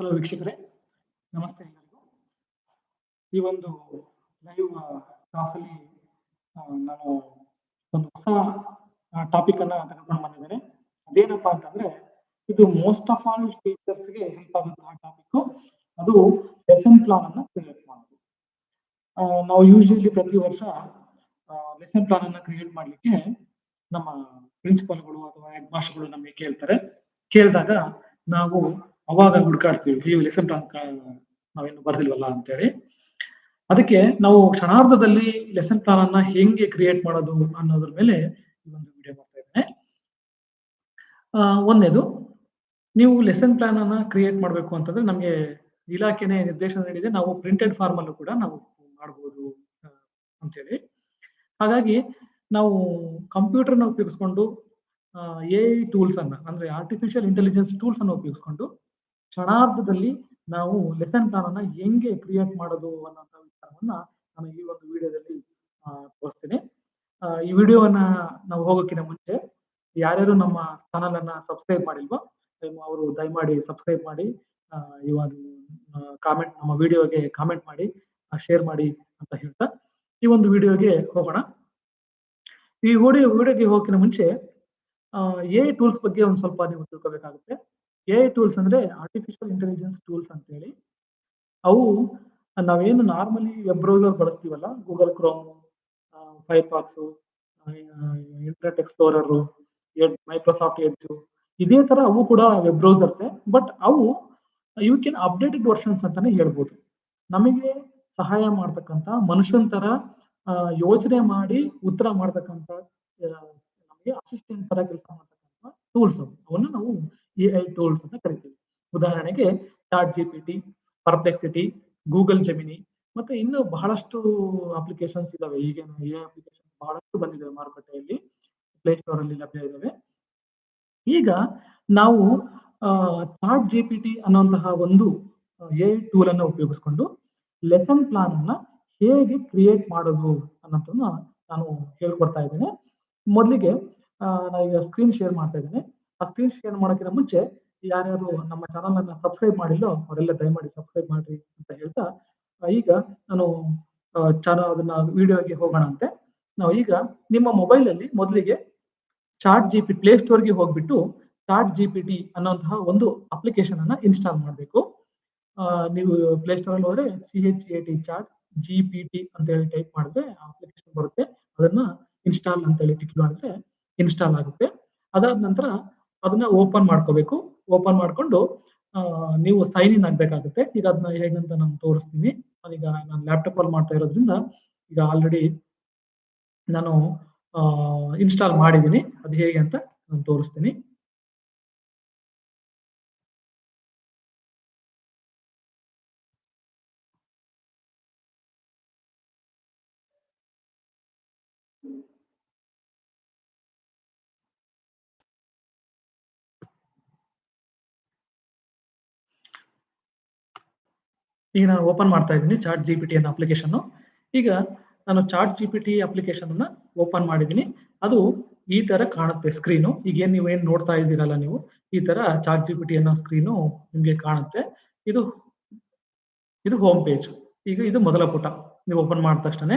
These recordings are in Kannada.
ಹಲೋ ವೀಕ್ಷಕರೇ, ನಮಸ್ತೆ ಎಲ್ಲರಿಗೂ. ಈ ಒಂದು ಲೈವ್ ಕ್ಲಾಸಲ್ಲಿ ನಾನು ಒಂದು ಹೊಸ ಟಾಪಿಕ್ ಅನ್ನ ತೆಗೆದುಕೊಂಡು ಬಂದಿದ್ದೇನೆ. ಅದೇನಪ್ಪ ಅಂತಂದ್ರೆ, ಇದು ಮೋಸ್ಟ್ ಆಫ್ ಆಲ್ ಟೀಚರ್ಸ್ಗೆ ಹೆಲ್ಪ್ ಆಗುವಂತಹ ಟಾಪಿಕ್ ಅದು ಲೆಸನ್ ಪ್ಲಾನ್ ಅನ್ನ ಕ್ರಿಯೇಟ್ ಮಾಡೋದು ನಾವು ಯೂಶಲಿ ಪ್ರತಿ ವರ್ಷ ಲೆಸನ್ ಪ್ಲಾನ್ ಅನ್ನ ಕ್ರಿಯೇಟ್ ಮಾಡ್ಲಿಕ್ಕೆ ನಮ್ಮ ಪ್ರಿನ್ಸಿಪಾಲ್ಗಳು ಅಥವಾ ಹೆಡ್ ಮಾಸ್ಟರ್ಗಳು ನಮಗೆ ಕೇಳ್ತಾರೆ. ಕೇಳಿದಾಗ ನಾವು ಅವಾಗ ಹುಡುಕಾಡ್ತೀವಿ ಈ ಲೆಸನ್ ಪ್ಲಾನ್ ನಾವೇನು ಬರ್ದಿಲ್ವಲ್ಲ ಅಂತೇಳಿ. ಅದಕ್ಕೆ ನಾವು ಕ್ಷಣಾರ್ಧದಲ್ಲಿ ಲೆಸನ್ ಪ್ಲಾನ್ ಅನ್ನ ಹೆಂಗೆ ಕ್ರಿಯೇಟ್ ಮಾಡೋದು ಅನ್ನೋದ್ರ ಮೇಲೆ ಒಂದು ವಿಡಿಯೋ ಮಾಡ್ತಾ ಇದ್ದೇನೆ. ಒಂದೇದು, ನೀವು ಲೆಸನ್ ಪ್ಲಾನ್ ಅನ್ನ ಕ್ರಿಯೇಟ್ ಮಾಡಬೇಕು ಅಂತಂದ್ರೆ ನಮಗೆ ಇಲಾಖೆನೇ ನಿರ್ದೇಶನ ನೀಡಿದೆ. ನಾವು ಪ್ರಿಂಟೆಡ್ ಫಾರ್ಮ್ ಅಲ್ಲೂ ಕೂಡ ನಾವು ಮಾಡಬಹುದು ಅಂತೇಳಿ. ಹಾಗಾಗಿ ನಾವು ಕಂಪ್ಯೂಟರ್ನ ಉಪಯೋಗಿಸ್ಕೊಂಡು ಎ ಟೂಲ್ಸ್ ಅನ್ನ, ಅಂದ್ರೆ ಆರ್ಟಿಫಿಷಿಯಲ್ ಇಂಟೆಲಿಜೆನ್ಸ್ ಟೂಲ್ಸ್ ಅನ್ನು ಉಪಯೋಗಿಸ್ಕೊಂಡು ಕ್ಷಣಾರ್ಧದಲ್ಲಿ ನಾವು ಲೆಸನ್ ಪ್ಲಾನ್ ಅನ್ನ ಹೆಂಗೆ ಕ್ರಿಯೇಟ್ ಮಾಡೋದು ಅನ್ನೋಂಥ ವಿಚಾರವನ್ನ ನಾನು ಈ ಒಂದು ವಿಡಿಯೋದಲ್ಲಿ ತೋರಿಸ್ತೀನಿ. ಈ ವಿಡಿಯೋವನ್ನ ನಾವು ಹೋಗೋಕ್ಕಿಂತ ಮುಂಚೆ ಯಾರ್ಯಾರು ನಮ್ಮ ಚಾನಲ್ ಅನ್ನ ಸಬ್ಸ್ಕ್ರೈಬ್ ಮಾಡಿಲ್ವೋ ಅವರು ದಯಮಾಡಿ ಸಬ್ಸ್ಕ್ರೈಬ್ ಮಾಡಿ ಈ ಒಂದು ಕಾಮೆಂಟ್ ನಮ್ಮ ವಿಡಿಯೋಗೆ ಕಾಮೆಂಟ್ ಮಾಡಿ ಶೇರ್ ಮಾಡಿ ಅಂತ ಹೇಳ್ತಾ ಈ ಒಂದು ವಿಡಿಯೋಗೆ ಹೋಗೋಣ. ಈ ವಿಡಿಯೋ, ವಿಡಿಯೋಗೆ ಹೋಗೋಕಿನ ಮುಂಚೆ ಎ ಟೂಲ್ಸ್ ಬಗ್ಗೆ ಒಂದು ಸ್ವಲ್ಪ ನೀವು ತಿಳ್ಕೊಬೇಕಾಗುತ್ತೆ. ಎ ಟೂಲ್ಸ್ ಅಂದ್ರೆ ಆರ್ಟಿಫಿಷಿಯಲ್ ಇಂಟೆಲಿಜೆನ್ಸ್ ಟೂಲ್ಸ್ ಅಂತ ಹೇಳಿ ಅವು ನಾವೇನು ನಾರ್ಮಲಿ ವೆಬ್ ಬ್ರೌಸರ್ ಬಳಸ್ತೀವಲ್ಲ Google Chrome Firefox Internet Explorer Microsoft Edge ಇದೇ ತರ ಅವು ಕೂಡ ವೆಬ್ ಬ್ರೌಸರ್ಸ್ ಬಟ್ ಅವು ಯು ಕ್ಯಾನ್ ಅಪ್ಡೇಟೆಡ್ ವರ್ಷನ್ಸ್ ಅಂತಾನೆ ಹೇಳ್ಬೋದು. ನಮಗೆ ಸಹಾಯ ಮಾಡ್ತಕ್ಕಂಥ ಮನುಷ್ಯನ ತರ ಯೋಚನೆ ಮಾಡಿ ಉತ್ತರ ಮಾಡ್ತಕ್ಕಂಥ ನಮಗೆ ಅಸಿಸ್ಟೆಂಟ್ ತರ ಕೆಲಸ ಮಾಡ್ತಕ್ಕಂಥ ಟೂಲ್ಸ್ ಅವು. ಅವನ್ನ ನಾವು ಎ ಐ ಟೂಲ್ಸ್ ಅಂತ ಕರಿತೀವಿ. ಉದಾಹರಣೆಗೆ Chat G P T Perplexity Google Gemini ಮತ್ತೆ ಇನ್ನು ಬಹಳಷ್ಟು ಅಪ್ಲಿಕೇಶನ್ಸ್ ಇದಾವೆ. ಈಗಿನ ಎ ಅಪ್ಲಿಕೇಶನ್ ಬಹಳಷ್ಟು ಬಂದಿದೆ ಮಾರುಕಟ್ಟೆಯಲ್ಲಿ ಪ್ಲೇಸ್ಟೋರ್ ಅಲ್ಲಿ ಲಭ್ಯ ಇದಾವೆ. ಈಗ ನಾವು ಚಾಟ್ ಜಿ ಪಿ ಟಿ ಅನ್ನುವಂತಹ ಒಂದು ಎ ಟೂಲ್ ಅನ್ನು ಉಪಯೋಗಿಸ್ಕೊಂಡು ಲೆಸನ್ ಪ್ಲಾನ್ ಅನ್ನ ಹೇಗೆ ಕ್ರಿಯೇಟ್ ಮಾಡೋದು ಅನ್ನೋದನ್ನ ನಾನು ಹೇಳ್ಕೊಡ್ತಾ ಇದ್ದೇನೆ. ಮೊದಲಿಗೆ ಈಗ ಸ್ಕ್ರೀನ್ ಶೇರ್ ಮಾಡ್ತಾ ಇದ್ದೇನೆ. ಆ ಸ್ಕ್ರೀನ್ ಶೇರ್ ಮಾಡೋಕ್ಕಿಂತ ಮುಂಚೆ ಯಾರ್ಯಾರು ನಮ್ಮ ಚಾನಲ್ ಅನ್ನ ಸಬ್ಸ್ಕ್ರೈಬ್ ಮಾಡಿಲ್ಲೋ ಅವರೆಲ್ಲ ದಯಮಾಡಿ ಸಬ್ಸ್ಕ್ರೈಬ್ ಮಾಡ್ರಿ ಅಂತ ಹೇಳ್ತಾ ಈಗ ನಾನು ಚಾನಲ್ ಅದನ್ನ ವಿಡಿಯೋಗೆ ಹೋಗೋಣ ಅಂತೆ. ನಾವು ಈಗ ನಿಮ್ಮ ಮೊಬೈಲ್ ಅಲ್ಲಿ ಮೊದಲಿಗೆ ಚಾಟ್ ಜಿ ಪಿ ಪ್ಲೇ ಸ್ಟೋರ್ಗೆ ಹೋಗ್ಬಿಟ್ಟು ಚಾಟ್ ಜಿ ಪಿ ಟಿ ಅನ್ನೋಂತಹ ಒಂದು ಅಪ್ಲಿಕೇಶನ್ ಅನ್ನ ಇನ್ಸ್ಟಾಲ್ ಮಾಡಬೇಕು. ನೀವು ಪ್ಲೇ ಸ್ಟೋರ್ ಅಲ್ಲಿ ಹೋದ್ರೆ C H A T Chat G P T ಅಂತ ಹೇಳಿ ಟೈಪ್ ಮಾಡಿದ್ರೆ ಆ ಅಪ್ಲಿಕೇಶನ್ ಬರುತ್ತೆ. ಅದನ್ನ ಇನ್ಸ್ಟಾಲ್ ಅಂತ ಹೇಳಿ ಟಿಕ್ ಮಾಡಿದ್ರೆ ಇನ್ಸ್ಟಾಲ್ ಆಗುತ್ತೆ. ಅದಾದ ನಂತರ ಅದನ್ನ ಓಪನ್ ಮಾಡ್ಕೋಬೇಕು. ಓಪನ್ ಮಾಡ್ಕೊಂಡು ನೀವು ಸೈನ್ ಇನ್ ಆಗ್ಬೇಕಾಗುತ್ತೆ. ಈಗ ಅದನ್ನ ಹೇಗಂತ ನಾನು ತೋರಿಸ್ತೀನಿ. ನಾನೀಗ ನಾನು ಲ್ಯಾಪ್ಟಾಪ್ ಅಲ್ಲಿ ಮಾಡ್ತಾ ಇರೋದ್ರಿಂದ ಈಗ ಆಲ್ರೆಡಿ ನಾನು ಇನ್ಸ್ಟಾಲ್ ಮಾಡಿದ್ದೀನಿ. ಅದು ಹೇಗೆ ಅಂತ ನಾನು ತೋರಿಸ್ತೀನಿ. ಈಗ ನಾನು ಓಪನ್ ಮಾಡ್ತಾ ಇದ್ದೀನಿ ಚಾಟ್ ಜಿ ಪಿ ಟಿ ಅನ್ನೋ ಅಪ್ಲಿಕೇಶನ್ ಈಗ ನಾನು Chat G P T application ಅನ್ನ ಓಪನ್ ಮಾಡಿದ್ದೀನಿ. ಅದು ಈ ತರ ಕಾಣುತ್ತೆ ಸ್ಕ್ರೀನು ಈಗ ಏನ್ ನೀವು ಏನ್ ನೋಡ್ತಾ ಇದ್ದೀರಲ್ಲ ನೀವು, ಈ ತರ ಚಾಟ್ ಜಿ ಪಿ ಟಿ ಅನ್ನೋ ಸ್ಕ್ರೀನು ನಿಮ್ಗೆ ಕಾಣುತ್ತೆ. ಇದು ಇದು ಹೋಮ್ ಪೇಜ್ ಈಗ ಇದು ಮೊದಲ ಪುಟ. ನೀವು ಓಪನ್ ಮಾಡಿದ ತಕ್ಷಣ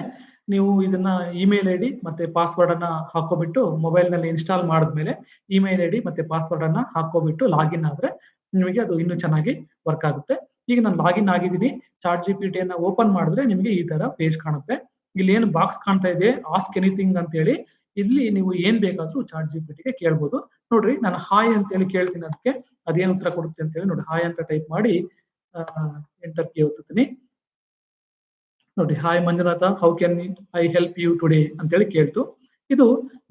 ನೀವು ಇದನ್ನ ಇಮೇಲ್ ಐ ಡಿ ಮತ್ತೆ ಪಾಸ್ವರ್ಡ್ ಅನ್ನ ಹಾಕೋಬಿಟ್ಟು ಮೊಬೈಲ್ನಲ್ಲಿ ಇನ್ಸ್ಟಾಲ್ ಮಾಡಿದ್ಮೇಲೆ ಇಮೇಲ್ ಐ ಡಿ ಮತ್ತೆ ಪಾಸ್ವರ್ಡ್ ಅನ್ನ ಹಾಕೋಬಿಟ್ಟು ಲಾಗಿನ್ ಆದ್ರೆ ನಿಮಗೆ ಅದು ಇನ್ನೂ ಚೆನ್ನಾಗಿ ವರ್ಕ್ ಆಗುತ್ತೆ. ಈಗ ನಾನು ಲಾಗಿನ್ ಆಗಿದ್ದೀನಿ. ಚಾಟ್ ಜಿ ಪಿ ಟಿಯನ್ನ ಓಪನ್ ಮಾಡಿದ್ರೆ ನಿಮಗೆ ಈ ತರ ಪೇಜ್ ಕಾಣುತ್ತೆ. ಇಲ್ಲಿ ಏನು ಬಾಕ್ಸ್ ಕಾಣ್ತಾ ಇದೆ? ಆಸ್ಕ್ ಎನಿಥಿಂಗ್ ಅಂತ ಹೇಳಿ. ಇಲ್ಲಿ ನೀವು ಏನ್ ಬೇಕಾದ್ರೂ ಚಾಟ್ ಜಿ ಪಿ ಟಿಗೆ ಕೇಳ್ಬೋದು. ನೋಡ್ರಿ, ನಾನು ಹಾಯ್ ಅಂತ ಹೇಳಿ ಕೇಳ್ತೀನಿ ಅದಕ್ಕೆ ಅದೇನು ಉತ್ತರ ಕೊಡುತ್ತೆ ಅಂತ ಹೇಳಿ ನೋಡಿ ಹಾಯ್ ಅಂತ ಟೈಪ್ ಮಾಡಿ ಎಂಟರ್ ಕೇ ಓದ್ತೀನಿ ನೋಡಿ hi Manjunatha how can I help you today ಅಂತ ಹೇಳಿ ಕೇಳ್ತು. ಇದು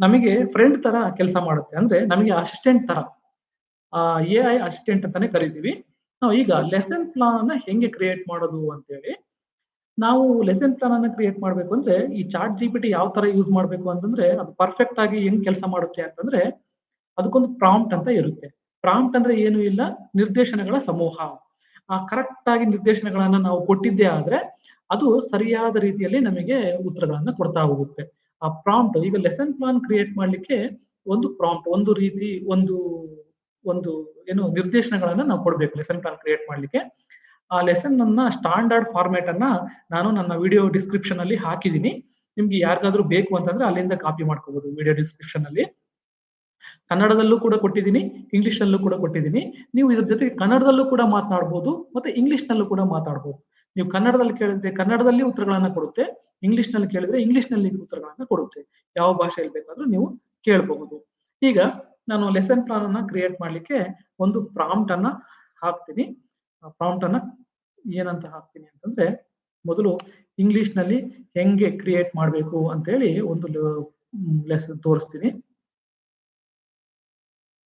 ನಮಗೆ ಫ್ರೆಂಡ್ ತರ ಕೆಲಸ ಮಾಡುತ್ತೆ. ಅಂದ್ರೆ ನಮಗೆ ಅಸಿಸ್ಟೆಂಟ್ ತರ ಎ ಐ ಅಸಿಸ್ಟೆಂಟ್ ಅಂತಾನೆ ಕರಿತೀವಿ. ನಾವು ಈಗ ಲೆಸನ್ ಪ್ಲಾನ್ ಅನ್ನ ಹೆಂಗೆ ಕ್ರಿಯೇಟ್ ಮಾಡೋದು ಅಂತೇಳಿ, ನಾವು ಲೆಸನ್ ಪ್ಲಾನ್ ಅನ್ನ ಕ್ರಿಯೇಟ್ ಮಾಡ್ಬೇಕು ಅಂದ್ರೆ ಈ ಚಾಟ್ ಜಿ ಪಿ ಯಾವ ತರ ಯೂಸ್ ಮಾಡ್ಬೇಕು ಅಂತಂದ್ರೆ ಅದು ಪರ್ಫೆಕ್ಟ್ ಆಗಿ ಹೆಂಗ್ ಕೆಲಸ ಮಾಡುತ್ತೆ ಅಂತಂದ್ರೆ ಅದಕ್ಕೊಂದು ಪ್ರಾಂಪ್ಟ್ ಅಂತ ಇರುತ್ತೆ. ಪ್ರಾಂಪ್ಟ್ ಅಂದ್ರೆ ಏನು ಇಲ್ಲ, ನಿರ್ದೇಶನಗಳ ಸಮೂಹ. ಆ ಕರೆಕ್ಟ್ ಆಗಿ ನಿರ್ದೇಶನಗಳನ್ನ ನಾವು ಕೊಟ್ಟಿದ್ದೇ ಆದ್ರೆ ಅದು ಸರಿಯಾದ ರೀತಿಯಲ್ಲಿ ನಮಗೆ ಉತ್ತರಗಳನ್ನ ಕೊಡ್ತಾ ಹೋಗುತ್ತೆ. ಆ ಪ್ರಾಂಪ್ಟ್ ಈಗ ಲೆಸನ್ ಪ್ಲಾನ್ ಕ್ರಿಯೇಟ್ ಮಾಡ್ಲಿಕ್ಕೆ ಒಂದು ಪ್ರಾಂಪ್ಟ್ ಒಂದು ರೀತಿ, ಒಂದು ಒಂದು ಏನು ನಿರ್ದೇಶನಗಳನ್ನ ನಾವು ಕೊಡ್ಬೇಕು ಲೆಸನ್ ಪ್ಲಾನ್ ಕ್ರಿಯೇಟ್ ಮಾಡ್ಲಿಕ್ಕೆ. ಆ ಲೆಸನ್ ನನ್ನ ಸ್ಟಾಂಡರ್ಡ್ ಫಾರ್ಮ್ಯಾಟ್ ಅನ್ನ ನಾನು ನನ್ನ ವಿಡಿಯೋ ಡಿಸ್ಕ್ರಿಪ್ಷನ್ ಅಲ್ಲಿ ಹಾಕಿದೀನಿ. ನಿಮ್ಗೆ ಯಾರಿಗಾದ್ರೂ ಬೇಕು ಅಂತಂದ್ರೆ ಅಲ್ಲಿಂದ ಕಾಪಿ ಮಾಡ್ಕೋಬಹುದು ವಿಡಿಯೋ ಡಿಸ್ಕ್ರಿಪ್ಷನ್ ಅಲ್ಲಿ. ಕನ್ನಡದಲ್ಲೂ ಕೂಡ ಕೊಟ್ಟಿದ್ದೀನಿ ಇಂಗ್ಲಿಷ್ ನಲ್ಲೂ ಕೂಡ ಕೊಟ್ಟಿದ್ದೀನಿ ನೀವು ಇದ್ರ ಜೊತೆಗೆ ಕನ್ನಡದಲ್ಲೂ ಕೂಡ ಮಾತನಾಡಬಹುದು ಮತ್ತೆ ಇಂಗ್ಲಿಷ್ ನಲ್ಲೂ ಕೂಡ ಮಾತಾಡಬಹುದು ನೀವು ಕನ್ನಡದಲ್ಲಿ ಕೇಳಿದ್ರೆ ಕನ್ನಡದಲ್ಲಿ ಉತ್ತರಗಳನ್ನ ಕೊಡುತ್ತೆ ಇಂಗ್ಲಿಷ್ನಲ್ಲಿ ಕೇಳಿದ್ರೆ ಇಂಗ್ಲಿಷ್ನಲ್ಲಿ ಉತ್ತರಗಳನ್ನ ಕೊಡುತ್ತೆ. ಯಾವ ಭಾಷೆಯಲ್ಲಿ ಬೇಕಾದ್ರೂ ನೀವು ಕೇಳಬಹುದು. ಈಗ ನಾನು ಲೆಸನ್ ಪ್ಲಾನ್ ಅನ್ನ ಕ್ರಿಯೇಟ್ ಮಾಡ್ಲಿಕ್ಕೆ ಒಂದು ಪ್ರಾಂಪ್ಟ್ ಅನ್ನ ಹಾಕ್ತೀನಿ. ಪ್ರಾಂಪ್ಟ್ ಅನ್ನ ಏನಂತ ಹಾಕ್ತೀನಿ ಅಂತಂದ್ರೆ, ಮೊದಲು ಇಂಗ್ಲಿಷ್ನಲ್ಲಿ ಹೆಂಗೆ ಕ್ರಿಯೇಟ್ ಮಾಡಬೇಕು ಅಂತೇಳಿ ಒಂದು ಲೆಸನ್ ತೋರಿಸ್ತೀನಿ.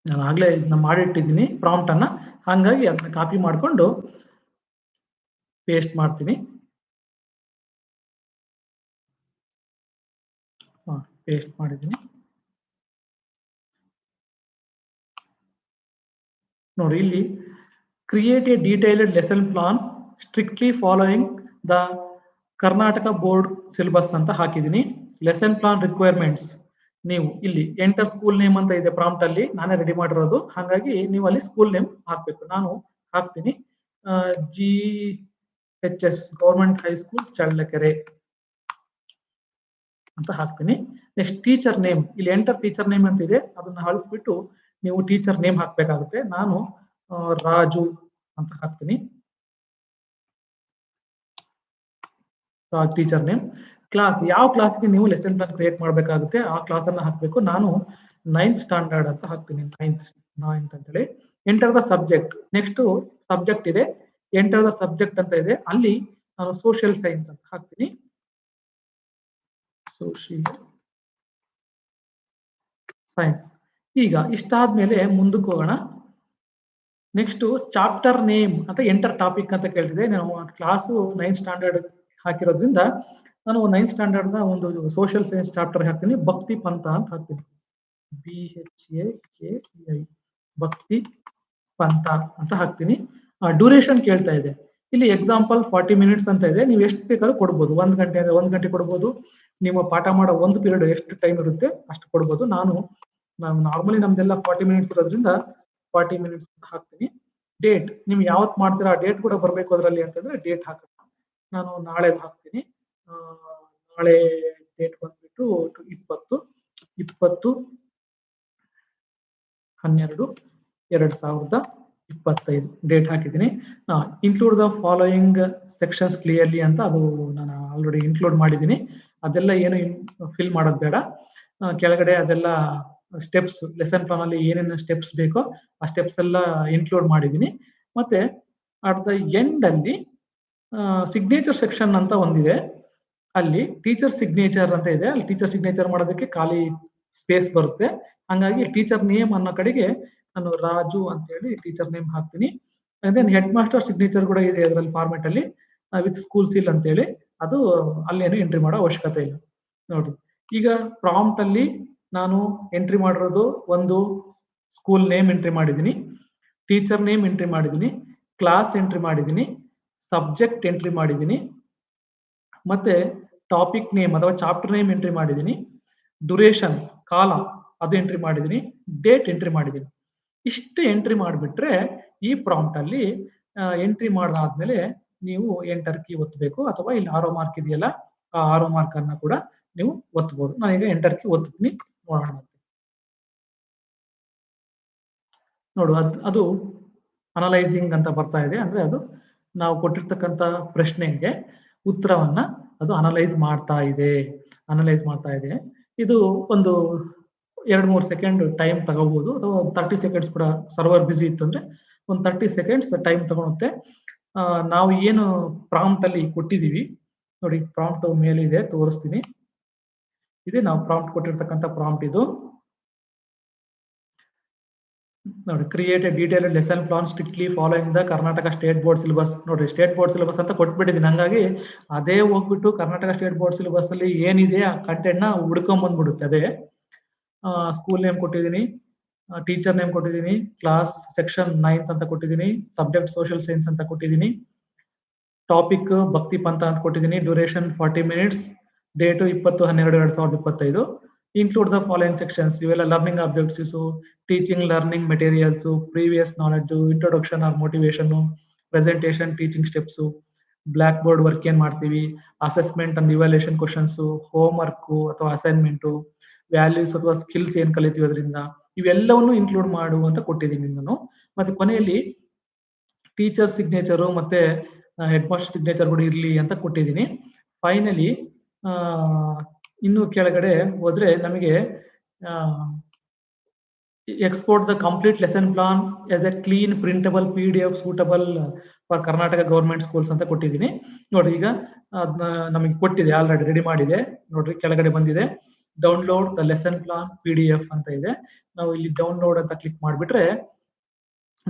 ನಾನು ಆಗ್ಲೇ ಇದನ್ನ ಮಾಡಿಟ್ಟಿದ್ದೀನಿ ಪ್ರಾಂಪ್ಟ್ ಅನ್ನ. ಹಂಗಾಗಿ ಅದನ್ನ ಕಾಪಿ ಮಾಡಿಕೊಂಡು ಪೇಸ್ಟ್ ಮಾಡ್ತೀನಿ. ಪೇಸ್ಟ್ ಮಾಡಿದ್ದೀನಿ. ನೋಡಿ ಇಲ್ಲಿ create a detailed lesson plan strictly following the Karnataka board syllabus ಅಂತ ಹಾಕಿದ್ದೀನಿ. ಲೆಸನ್ ಪ್ಲಾನ್ ರಿಕ್ವೈರ್ಮೆಂಟ್ಸ್ ನೀವು ಇಲ್ಲಿ ಎಂಟರ್ ಸ್ಕೂಲ್ ನೇಮ್ ಅಂತ ಇದೆ ಪ್ರಾಂಪ್ಟ್ ಅಲ್ಲಿ. ನಾನೇ ರೆಡಿ ಮಾಡಿರೋದು. ಹಾಗಾಗಿ ನೀವು ಅಲ್ಲಿ ಸ್ಕೂಲ್ ನೇಮ್ ಹಾಕ್ಬೇಕು. ನಾನು ಹಾಕ್ತೀನಿ. G H S government high school Challakere ಅಂತ ಹಾಕ್ತೀನಿ. ನೆಕ್ಸ್ಟ್ ಟೀಚರ್ ನೇಮ್ ಇಲ್ಲಿ ಎಂಟರ್ ಟೀಚರ್ ನೇಮ್ ಅಂತ ಇದೆ. ಅದನ್ನ ಅಳಿಸ್ಬಿಟ್ಟು ನೀವು ಟೀಚರ್ ನೇಮ್ ಹಾಕ್ಬೇಕಾಗುತ್ತೆ. ನಾನು ರಾಜು ಅಂತ ಹಾಕ್ತೀನಿ. ಟೀಚರ್ ನೇಮ್ ಕ್ಲಾಸ್ ಯಾವ ಕ್ಲಾಸ್ಗೆ ನೀವು ಲೆಸನ್ ಪ್ಲಾನ್ ಕ್ರಿಯೇಟ್ ಮಾಡಬೇಕಾಗುತ್ತೆ, ಆ ಕ್ಲಾಸ್ ಅನ್ನ ಹಾಕ್ಬೇಕು. ನಾನು ನೈನ್ತ್ ಸ್ಟ್ಯಾಂಡರ್ಡ್ ಅಂತ ಹಾಕ್ತೀನಿ ನೈನ್ತ್ ನೈನ್ತ್ ಅಂತೇಳಿ. Enter the subject next subject ಇದೆ. ಎಂಟರ್ ದ ಸಬ್ಜೆಕ್ಟ್ ಅಂತ ಇದೆ. ಅಲ್ಲಿ ನಾನು ಸೋಷಿಯಲ್ ಸೈನ್ಸ್ ಅಂತ ಹಾಕ್ತೀನಿ. ಸೋಷಿಯಲ್ ಸೈನ್ಸ್ ಈಗ ಇಷ್ಟಾದ್ಮೇಲೆ ಮುಂದಕ್ಕೆ ಹೋಗೋಣ. ನೆಕ್ಸ್ಟ್ ಚಾಪ್ಟರ್ ನೇಮ್ ಅಂತ ಎಂಟರ್ ಟಾಪಿಕ್ ಅಂತ ಕೇಳ್ತಿದೆ. ನಾವು ಕ್ಲಾಸು ನೈನ್ ಸ್ಟ್ಯಾಂಡರ್ಡ್ ಹಾಕಿರೋದ್ರಿಂದ ನಾನು ನೈನ್ ಸ್ಟ್ಯಾಂಡರ್ಡ್ನ ಒಂದು ಸೋಷಿಯಲ್ ಸೈನ್ಸ್ ಚಾಪ್ಟರ್ ಹಾಕ್ತೀನಿ. ಭಕ್ತಿ ಪಂಥ ಅಂತ ಹಾಕ್ತೀನಿ. B H A K I ಭಕ್ತಿ ಪಂಥ ಅಂತ ಹಾಕ್ತೀನಿ. ಡ್ಯೂರೇಷನ್ ಕೇಳ್ತಾ ಇದೆ. ಇಲ್ಲಿ ಎಕ್ಸಾಂಪಲ್ ಫಾರ್ಟಿ ಮಿನಿಟ್ಸ್ ಅಂತ ಇದೆ. ನೀವು ಎಷ್ಟು ಬೇಕಾದ್ರೂ ಕೊಡ್ಬೋದು. ಒಂದ್ ಗಂಟೆ ಅಂದ್ರೆ ಒಂದ್ ಗಂಟೆ ಕೊಡ್ಬೋದು. ನಿಮ್ಮ ಪಾಠ ಮಾಡೋ ಒಂದು ಪೀರಿಯಡ್ ಎಷ್ಟು ಟೈಮ್ ಇರುತ್ತೆ ಅಷ್ಟು ಕೊಡ್ಬೋದು. ನಾನು ನಾವು ನಾರ್ಮಲಿ ನಮ್ದೆಲ್ಲ ಫಾರ್ಟಿ ಮಿನಿಟ್ಸ್ ಇರೋದ್ರಿಂದ ಫಾರ್ಟಿ ಮಿನಿಟ್ಸ್ ಹಾಕ್ತೀನಿ. ಡೇಟ್ ನೀವು ಯಾವತ್ ಮಾಡ್ತೀರಾ ಆ ಡೇಟ್ ಕೂಡ ಬರಬೇಕು ಅದರಲ್ಲಿ ಅಂತಂದ್ರೆ ಡೇಟ್ ಹಾಕೋಣ ನಾನು ನಾಳೆ ಹಾಕ್ತೀನಿ. ನಾಳೆ ಡೇಟ್ ಬಂದ್ಬಿಟ್ಟು ಇಪ್ಪತ್ತು ಇಪ್ಪತ್ತು, ಹನ್ನೆರಡು, ಎರಡ್ ಸಾವಿರದ ಇಪ್ಪತ್ತೈದು ಡೇಟ್ ಹಾಕಿದ್ದೀನಿ. Include the following sections clearly ಅಂತ ಅದು ನಾನು ಆಲ್ರೆಡಿ ಇನ್ಕ್ಲೂಡ್ ಮಾಡಿದ್ದೀನಿ. ಅದೆಲ್ಲ ಏನು ಫಿಲ್ ಮಾಡೋದು ಬೇಡ. ಕೆಳಗಡೆ ಅದೆಲ್ಲ ಸ್ಟೆಪ್ಸ್ ಲೆಸನ್ ಪ್ಲಾನ್ ಅಲ್ಲಿ ಏನೇನು ಸ್ಟೆಪ್ಸ್ ಬೇಕೋ ಆ ಸ್ಟೆಪ್ಸ್ ಎಲ್ಲ ಇನ್ಕ್ಲೂಡ್ ಮಾಡಿದ್ದೀನಿ. ಮತ್ತೆ ಅಟ್ ದ ಎಂಡ್ ಅಲ್ಲಿ ಸಿಗ್ನೇಚರ್ ಸೆಕ್ಷನ್ ಅಂತ ಒಂದಿದೆ. ಅಲ್ಲಿ ಟೀಚರ್ ಸಿಗ್ನೇಚರ್ ಅಂತ ಇದೆ. ಅಲ್ಲಿ ಟೀಚರ್ ಸಿಗ್ನೇಚರ್ ಮಾಡೋದಕ್ಕೆ ಖಾಲಿ ಸ್ಪೇಸ್ ಬರುತ್ತೆ. ಹಂಗಾಗಿ ಟೀಚರ್ ನೇಮ್ ಅನ್ನೋ ಕಡೆಗೆ ನಾನು ರಾಜು ಅಂತ ಹೇಳಿ ಟೀಚರ್ ನೇಮ್ ಹಾಕ್ತೀನಿ. ದೆನ್ ಹೆಡ್ ಮಾಸ್ಟರ್ ಸಿಗ್ನೇಚರ್ ಕೂಡ ಇದೆ ಅದರಲ್ಲಿ ಫಾರ್ಮೆಟ್ ಅಲ್ಲಿ ವಿತ್ ಸ್ಕೂಲ್ ಸೀಲ್ ಅಂತ ಹೇಳಿ ಅದು ಅಲ್ಲೇನು ಎಂಟ್ರಿ ಮಾಡೋ ಅವಶ್ಯಕತೆ ಇಲ್ಲ. ನೋಡಿ, ಈಗ ಪ್ರಾಂಪ್ಟ್ ಅಲ್ಲಿ ನಾನು ಎಂಟ್ರಿ ಮಾಡಿರೋದು ಒಂದು ಸ್ಕೂಲ್ ನೇಮ್ ಎಂಟ್ರಿ ಮಾಡಿದ್ದೀನಿ. ಟೀಚರ್ ನೇಮ್ ಎಂಟ್ರಿ ಮಾಡಿದ್ದೀನಿ. ಕ್ಲಾಸ್ ಎಂಟ್ರಿ ಮಾಡಿದ್ದೀನಿ. ಸಬ್ಜೆಕ್ಟ್ ಎಂಟ್ರಿ ಮಾಡಿದ್ದೀನಿ. ಮತ್ತೆ ಟಾಪಿಕ್ ನೇಮ್ ಅಥವಾ ಚಾಪ್ಟರ್ ನೇಮ್ ಎಂಟ್ರಿ ಮಾಡಿದ್ದೀನಿ. ಡ್ಯುರೇಷನ್ ಕಾಲ, ಅದು ಎಂಟ್ರಿ ಮಾಡಿದ್ದೀನಿ. ಡೇಟ್ ಎಂಟ್ರಿ ಮಾಡಿದ್ದೀನಿ. ಇಷ್ಟು ಎಂಟ್ರಿ ಮಾಡಿಬಿಟ್ರೆ ಈ ಪ್ರಾಂಪ್ಟ್ ಅಲ್ಲಿ ಎಂಟ್ರಿ ಮಾಡಾದ್ಮೇಲೆ ನೀವು ಎಂಟರ್ ಕೀ ಒತ್ತಬೇಕು ಅಥವಾ ಇಲ್ಲಿ ಆರೋ ಮಾರ್ಕ್ ಇದೆಯಲ್ಲ, ಆ ಆರೋ ಮಾರ್ಕ್ ಅನ್ನ ಕೂಡ ನೀವು ಒತ್ತಬಹುದು ನಾನೀಗ ಎಂಟರ್ ಕೀ ಒತ್ತೀನಿ. ನೋಡು, ಅದು ಅದು ಅನಲೈಸಿಂಗ್ ಅಂತ ಬರ್ತಾ ಇದೆ. ಅಂದ್ರೆ ಅದು ನಾವು ಕೊಟ್ಟಿರ್ತಕ್ಕಂಥ ಪ್ರಶ್ನೆಗೆ ಉತ್ತರವನ್ನ ಅದು ಅನಲೈಸ್ ಮಾಡ್ತಾ ಇದೆ. ಅನಲೈಸ್ ಮಾಡ್ತಾ ಇದೆ. ಇದು ಒಂದು ಎರಡು ಮೂರು ಸೆಕೆಂಡ್ ಟೈಮ್ ತಗೋಬಹುದು ಅಥವಾ ತರ್ಟಿ ಸೆಕೆಂಡ್ಸ್ ಕೂಡ ಸರ್ವರ್ ಬಿಸಿ ಇತ್ತು ಅಂದ್ರೆ ಒಂದು ತರ್ಟಿ ಸೆಕೆಂಡ್ಸ್ ಟೈಮ್ ತಗೊಳುತ್ತೆ. ನಾವು ಏನು ಪ್ರಾಂಪ್ಟ್ ಅಲ್ಲಿ ಕೊಟ್ಟಿದೀವಿ ನೋಡಿ ಪ್ರಾಂಪ್ಟ್ ಮೇಲಿದೆ, ತೋರಿಸ್ತೀನಿ. ಇದೆ. ನಾವು ಪ್ರಾಂಪ್ಟ್ ಕೊಟ್ಟಿರ್ತಕ್ಕಂಥ ಪ್ರಾಂಪ್ಟ್ ಇದು. ನೋಡಿ create a detail lesson plan strictly following the Karnataka state board syllabus ನೋಡಿ ಸ್ಟೇಟ್ ಬೋರ್ಡ್ ಸಿಲೆಬಸ್ ಅಂತ ಕೊಟ್ಬಿಟ್ಟಿದ್ದೀನಿ. ಹಂಗಾಗಿ ಅದೇ ಹೋಗ್ಬಿಟ್ಟು ಕರ್ನಾಟಕ ಸ್ಟೇಟ್ ಬೋರ್ಡ್ ಸಿಲೆಬಸ್ ಅಲ್ಲಿ ಏನಿದೆ ಆ ಕಂಟೆಂಟ್ನ ಹುಡ್ಕೊಂಡ್ ಬಂದ್ಬಿಡುತ್ತೆ. ಅದೇ ಸ್ಕೂಲ್ ನೇಮ್ ಕೊಟ್ಟಿದ್ದೀನಿ ಟೀಚರ್ ನೇಮ್ ಕೊಟ್ಟಿದ್ದೀನಿ ಕ್ಲಾಸ್ ಸೆಕ್ಷನ್ ನೈನ್ತ್ ಅಂತ ಕೊಟ್ಟಿದ್ದೀನಿ ಸಬ್ಜೆಕ್ಟ್ ಸೋಷಿಯಲ್ ಸೈನ್ಸ್ ಅಂತ ಕೊಟ್ಟಿದ್ದೀನಿ ಟಾಪಿಕ್ ಭಕ್ತಿ ಪಂಥ ಅಂತ ಕೊಟ್ಟಿದ್ದೀನಿ ಡ್ಯೂರೇಷನ್ ಫಾರ್ಟಿ ಮಿನಿಟ್ಸ್ ಡೇಟು ಇಪ್ಪತ್ತು, ಹನ್ನೆರಡು, ಎರಡ್ ಸಾವಿರದ ಇಪ್ಪತ್ತೈದು. ಇನ್ಕ್ಲೂಡ್ ದ ಫಾಲೋಯಿಂಗ್ ಸೆಕ್ಷನ್ಸ್ ಇವೆಲ್ಲ learning objectives teaching learning materials previous knowledge introduction or motivation presentation teaching steps black board work ಏನ್ ಮಾಡ್ತೀವಿ? Assessment and evaluation questions home work ಅಥವಾ ಅಸೈನ್ಮೆಂಟ್ ವ್ಯಾಲ್ಯೂಸ್ ಅಥವಾ ಸ್ಕಿಲ್ಸ್ ಏನ್ ಕಲಿತೀವಿ ಅದರಿಂದ? ಇವೆಲ್ಲವನ್ನು ಇನ್ಕ್ಲೂಡ್ ಮಾಡು ಅಂತ ಕೊಟ್ಟಿದ್ದೀನಿ ನಾನು ಮತ್ತೆ ಕೊನೆಯಲ್ಲಿ ಟೀಚರ್ ಸಿಗ್ನೇಚರು ಮತ್ತೆ ಹೆಡ್ ಮಾಸ್ಟರ್ ಸಿಗ್ನೇಚರ್ ಕೂಡ ಇರಲಿ ಅಂತ ಕೊಟ್ಟಿದ್ದೀನಿ ಫೈನಲಿ ಇನ್ನು ಕೆಳಗಡೆ ಹೋದ್ರೆ ನಮಗೆ export the complete lesson plan as a clean printable P D F suitable for Karnataka government schools ಅಂತ ಕೊಟ್ಟಿದ್ದೀನಿ. ನೋಡ್ರಿ ಈಗ ಅದನ್ನ ನಮಗೆ ಕೊಟ್ಟಿದೆ ಆಲ್ರೆಡಿ ರೆಡಿ ಮಾಡಿದೆ. ನೋಡ್ರಿ ಕೆಳಗಡೆ ಬಂದಿದೆ. Download the lesson plan P D F ಅಂತ ಇದೆ. ನಾವು ಇಲ್ಲಿ ಡೌನ್ಲೋಡ್ ಅಂತ ಕ್ಲಿಕ್ ಮಾಡಿಬಿಟ್ರೆ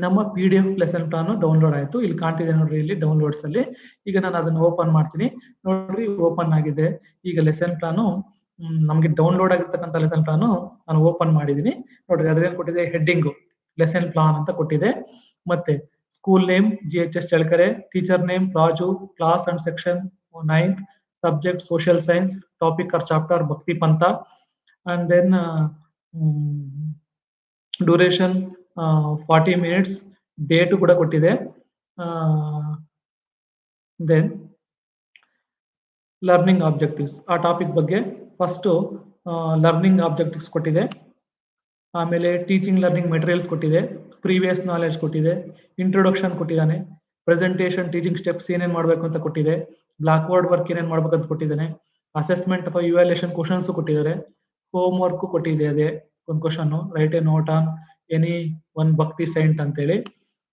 ನಮ್ಮ P D F lesson plan download ಆಯ್ತು. ಇಲ್ಲಿ ಕಾಣ್ತಿದೆ ನೋಡ್ರಿ ಇಲ್ಲಿ ಡೌನ್ಲೋಡ್ಸ್ ಅಲ್ಲಿ. ಈಗ ನಾನು ಅದನ್ನ ಓಪನ್ ಮಾಡ್ತೀನಿ. ನೋಡ್ರಿ ಓಪನ್ ಆಗಿದೆ. ಈಗ ಲೆಸನ್ ಪ್ಲಾನು ನಮಗೆ ಡೌನ್ಲೋಡ್ ಆಗಿರ್ತಕ್ಕಂಥ ಲೆಸನ್ ಪ್ಲಾನು ನಾನು ಓಪನ್ ಮಾಡಿದೀನಿ. ನೋಡ್ರಿ ಅದ್ರೇನ್ ಕೊಟ್ಟಿದೆ? ಹೆಡ್ಡಿಂಗು ಲೆಸನ್ ಪ್ಲಾನ್ ಅಂತ ಕೊಟ್ಟಿದೆ. ಮತ್ತೆ school name G H S Challakere teacher name Raju class and section ninth subject social science topic or chapter ಭಕ್ತಿ ಪಂಥ and then duration forty minutes date ಕೂಡ ಕೊಟ್ಟಿದೆ. ದೆನ್ ಲರ್ನಿಂಗ್ ಆಬ್ಜೆಕ್ಟಿವ್ಸ್ ಆ ಟಾಪಿಕ್ ಬಗ್ಗೆ ಫಸ್ಟು ಲರ್ನಿಂಗ್ ಆಬ್ಜೆಕ್ಟಿವ್ಸ್ ಕೊಟ್ಟಿದೆ. ಆಮೇಲೆ ಟೀಚಿಂಗ್ ಲರ್ನಿಂಗ್ ಮೆಟೀರಿಯಲ್ಸ್ ಕೊಟ್ಟಿದೆ. ಪ್ರೀವಿಯಸ್ ನಾಲೆಜ್ ಕೊಟ್ಟಿದೆ. ಇಂಟ್ರೊಡಕ್ಷನ್ ಕೊಟ್ಟಿದ್ದಾನೆ. ಪ್ರೆಸೆಂಟೇಷನ್ ಟೀಚಿಂಗ್ ಸ್ಟೆಪ್ಸ್ ಏನೇನು ಮಾಡಬೇಕು ಅಂತ ಕೊಟ್ಟಿದೆ. ಬ್ಲಾಕ್ ಬೋರ್ಡ್ ವರ್ಕ್ ಏನೇನು ಮಾಡ್ಬೇಕಂತ ಕೊಟ್ಟಿದ್ದಾನೆ. ಅಸೆಸ್ಮೆಂಟ್ ಅಥವಾ ಇವ್ಯಾಲ್ಯೂಷನ್ ಕ್ವಶನ್ಸ್ ಕೊಟ್ಟಿದ್ದಾರೆ. ಹೋಮ್ ವರ್ಕ್ ಕೊಟ್ಟಿದೆ ಅದೇ. ಒಂದು question write a note on any one ಭಕ್ತಿ ಸೈಂಟ್ ಅಂತೇಳಿ